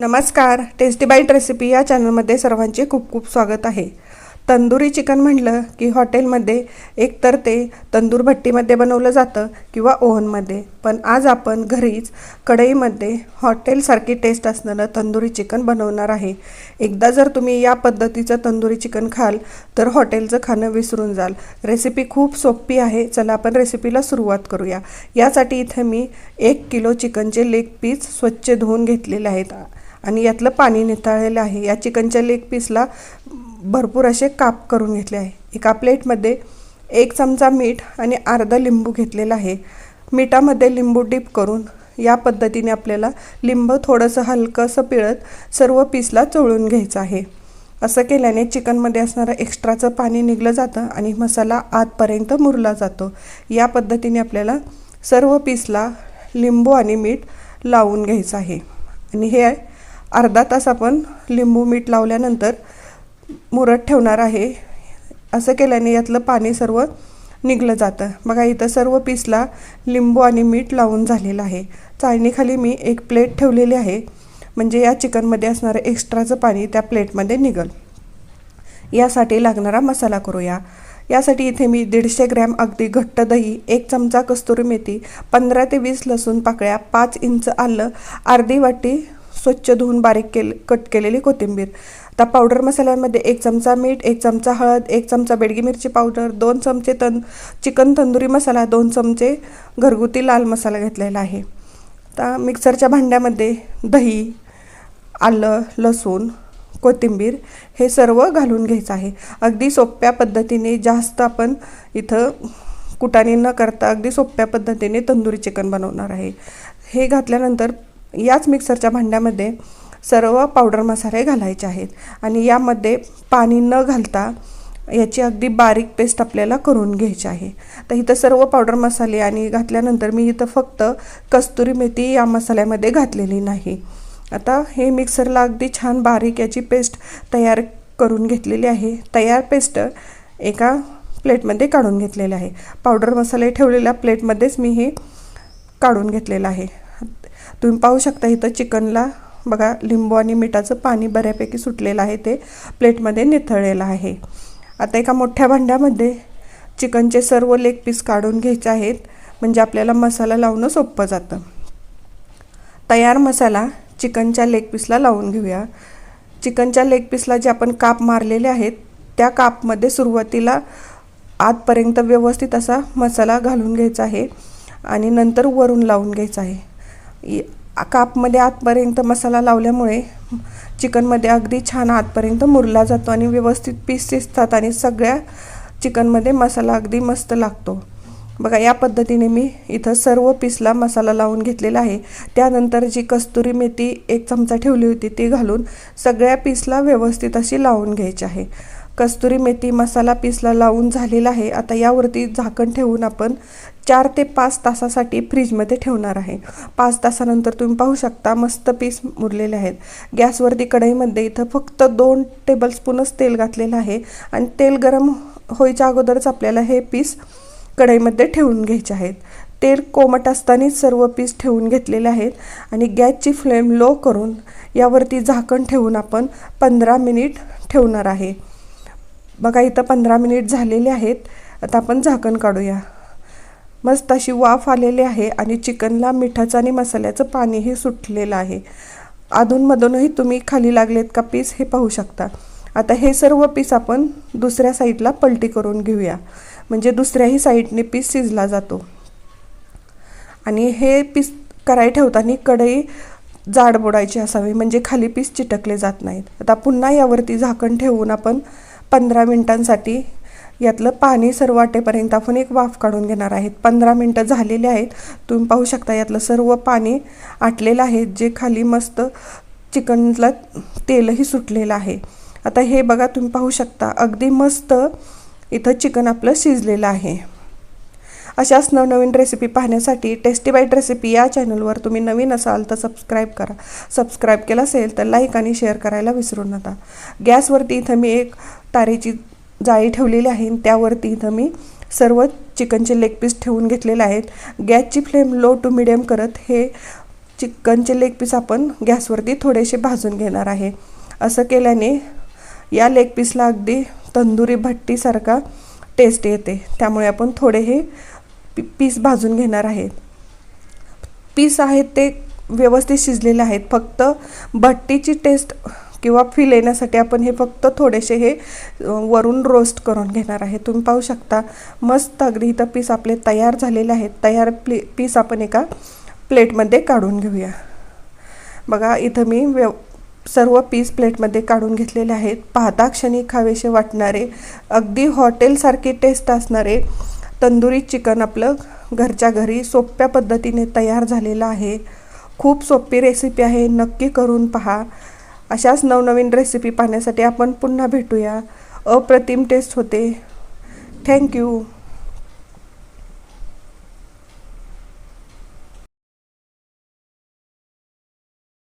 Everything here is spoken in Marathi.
नमस्कार टेस्टी बाईट रेसिपी या चॅनलमध्ये सर्वांचे खूप खूप स्वागत आहे. तंदुरी चिकन म्हटलं की हॉटेलमध्ये एकतर ते तंदूर भट्टीमध्ये बनवलं जातं किंवा ओव्हनमध्ये. पण आज आपण घरीच कढईमध्ये हॉटेलसारखी टेस्ट असणारं तंदुरी चिकन बनवणार आहे. एकदा जर तुम्ही या पद्धतीचं तंदुरी चिकन खाल तर हॉटेलचं खाणं विसरून जाल. रेसिपी खूप सोपी आहे. चला आपण रेसिपीला सुरुवात करूया. यासाठी इथे मी एक किलो चिकनचे लेग पीस स्वच्छ धुवून घेतलेले आहेत. आणि यातलं पाणी निथाळलेलं आहे. या चिकनच्या लेग पीसला भरपूर असे काप करून घेतले आहे. एका प्लेटमध्ये एक चमचा मीठ आणि अर्धा लिंबू घेतलेला आहे. मिठामध्ये लिंबू डिप करून या पद्धतीने आपल्याला लिंब थोडंसं हलकंसं पिळत सर्व पीसला चोळून घ्यायचं आहे. असं केल्याने चिकनमध्ये असणारं एक्स्ट्राचं पाणी निघलं जातं आणि मसाला आतपर्यंत मुरला जातो. या पद्धतीने आपल्याला सर्व पीसला लिंबू आणि मीठ लावून घ्यायचं आहे. आणि हे अर्धा तास आपण लिंबू मीठ लावल्यानंतर मुरत ठेवणार आहे. असं केल्याने यातलं पाणी सर्व निघलं जातं. बघा इथं सर्व पीसला लिंबू आणि मीठ लावून झालेलं आहे. चाळणीखाली मी एक प्लेट ठेवलेली आहे. म्हणजे या चिकनमध्ये असणारं एक्स्ट्राचं पाणी त्या प्लेटमध्ये निघल. यासाठी लागणारा मसाला करूया. यासाठी इथे मी दीडशे ग्रॅम अगदी घट्ट दही एक चमचा कस्तुरी मेथी पंधरा ते वीस लसूण पाकळ्या पाच इंच आलं अर्धी वाटी स्वच्छ धुवून बारीक केले कट केलेली कोथिंबीर. आता पावडर मसाल्यांमध्ये एक चमचा मीठ एक चमचा हळद एक चमचा बेडगी मिरची पावडर दोन चमचे तन चिकन तंदुरी मसाला दोन चमचे घरगुती लाल मसाला घेतलेला आहे. आता मिक्सरच्या भांड्यामध्ये दही आलं लसूण कोथिंबीर हे सर्व घालून घ्यायचं आहे. अगदी सोप्या पद्धतीने जास्त आपण इथं कुटाने न करता अगदी सोप्या पद्धतीने तंदुरी चिकन बनवणार आहे. हे घातल्यानंतर याच मिक्सरच्या भांड्यामध्ये सर्व पावडर मसाले घालायचे आहेत. आणि यामध्ये पाणी न घालता याची अगदी बारीक पेस्ट आपल्याला करून घ्यायची आहे. तर इथं सर्व पावडर मसाले आणि घातल्यानंतर मी इथं फक्त कस्तुरी मेथी या मसाल्यामध्ये घातलेली नाही. आता हे मिक्सरला अगदी छान बारीक याची पेस्ट तयार करून घेतलेली आहे. तयार पेस्ट एका प्लेटमध्ये काढून घेतलेले आहे. पावडर मसाले ठेवलेल्या प्लेटमध्येच मी हे काढून घेतलेलं आहे. तुम्ही पाहू शकता इथं चिकनला बघा लिंबू आणि मिठाचं पाणी बऱ्यापैकी सुटलेलं आहे ते प्लेटमध्ये निथळलेलं आहे. आता एका मोठ्या भांड्यामध्ये चिकनचे सर्व लेग पीस काढून घ्यायचे आहेत म्हणजे आपल्याला मसाला लावणं सोपं जातं. तयार मसाला चिकनच्या लेग पीसला लावून घेऊया. चिकनच्या लेग पीसला जे आपण काप मारलेले आहेत त्या कापमध्ये सुरुवातीला आतपर्यंत व्यवस्थित असा मसाला घालून घ्यायचा आहे आणि नंतर वरून लावून घ्यायचा आहे. कापमध्ये आतपर्यंत मसाला लावल्यामुळे चिकनमध्ये अगदी छान आतपर्यंत मुरला जातो आणि व्यवस्थित पीस शिजतात आणि सगळ्या चिकनमध्ये मसाला अगदी मस्त लागतो. बघा या पद्धतीने मी इथं सर्व पीसला मसाला लावून घेतलेला आहे. त्यानंतर जी कस्तुरी मेथी एक चमचा ठेवली होती ती घालून सगळ्या पीसला व्यवस्थित अशी लावून घ्यायची आहे. कस्तुरी मेथी मसाला पीसला लावून झालेला आहे. आता यावरती झाकण ठेवून आपण चार ते पाच तासासाठी फ्रीजमध्ये ठेवणार आहे. पाच तासानंतर तुम्ही पाहू शकता मस्त पीस मुरलेले आहेत. गॅसवरती कढईमध्ये इथं फक्त दोन टेबलस्पूनच तेल घातलेलं आहे आणि तेल गरम होईच्या अगोदरच आपल्याला हे पीस कढईमध्ये ठेवून घ्यायचे आहेत. तेल कोमट असतानाच सर्व पीस ठेवून घेतलेले आहेत आणि गॅसची फ्लेम लो करून यावरती झाकण ठेवून आपण पंधरा मिनिट ठेवणार आहे. बघा इथं पंधरा मिनिट झालेले आहेत. आता आपण झाकण काढूया. मस्त अशी वाफ आलेली आहे आणि चिकनला मिठाचं आणि मसाल्याचं पाणीही सुटलेलं आहे. अधूनमधूनही तुम्ही खाली लागलेत का पीस हे पाहू शकता. आता हे सर्व पीस आपण दुसऱ्या साईडला पलटी करून घेऊया. म्हणजे दुसऱ्याही साईडने पीस शिजला जातो. आणि हे पीस कराय ठेवताना कढई जाड बोडायची असावी. म्हणजे खाली पीस चिटकले जात नाहीत. आता पुन्हा यावरती झाकण ठेवून आपण पंधरा मिनटांसाठी यातलं पाणी सर्व वाटेपर्यंत आपण एक वाफ काढून घेणार आहेत. पंधरा मिनटं झालेले आहेत. तुम्ही पाहू शकता यातलं सर्व पाणी आटलेलं आहे. जे खाली मस्त चिकनला तेलही सुटलेलं आहे. आता हे बघा तुम्ही पाहू शकता. अगदी मस्त इथं चिकन आपलं शिजलेलं आहे. अशाच नवनवीन रेसिपी पाहण्यासाठी टेस्टी बाईट रेसिपी या चॅनलवर तुम्ही नवीन असाल तर सबस्क्राईब करा. सबस्क्राईब केलं असेल तर लाईक आणि शेअर करायला विसरू नका. गॅसवरती इथं मी एक तारेची जाळी ठेवलेली आहे त्यावरती इथं मी सर्व चिकनचे लेग पीस ठेवून घेतलेले आहेत. गॅसची फ्लेम लो टू मिडियम करत हे चिकनचे लेग पीस आपण गॅसवरती थोडेसे भाजून घेणार आहे. असं केल्याने या लेग पीसला अगदी तंदुरी भट्टीसारखा टेस्ट येते. त्यामुळे आपण थोडे हे पी पीस भाजून घेणार आहेत. पीस आहेत ते व्यवस्थित शिजलेले आहेत. फक्त भट्टीची टेस्ट किंवा फील येण्यासाठी आपण हे फक्त थोडेसे हे वरून रोस्ट करून घेणार आहे. तुम्ही पाहू शकता मस्त अगदी इथं पीस आपले तयार झालेले आहेत. तयार प्ले पीस आपण एका प्लेटमध्ये काढून घेऊया. बघा इथं मी व्यव सर्व पीस प्लेटमध्ये काढून घेतलेले आहेत. पाहता क्षणी खावेसे वाटणारे अगदी हॉटेलसारखी टेस्ट असणारे तंदुरी चिकन आपलं घरच्या घरी सोप्या पद्धतीने तयार झालेलं आहे. खूप सोपी रेसिपी आहे नक्की करून पहा. अशाच नवनवीन रेसिपी पाहण्यासाठी आपण पुन्हा भेटूया. अप्रतिम टेस्ट होते. थँक्यू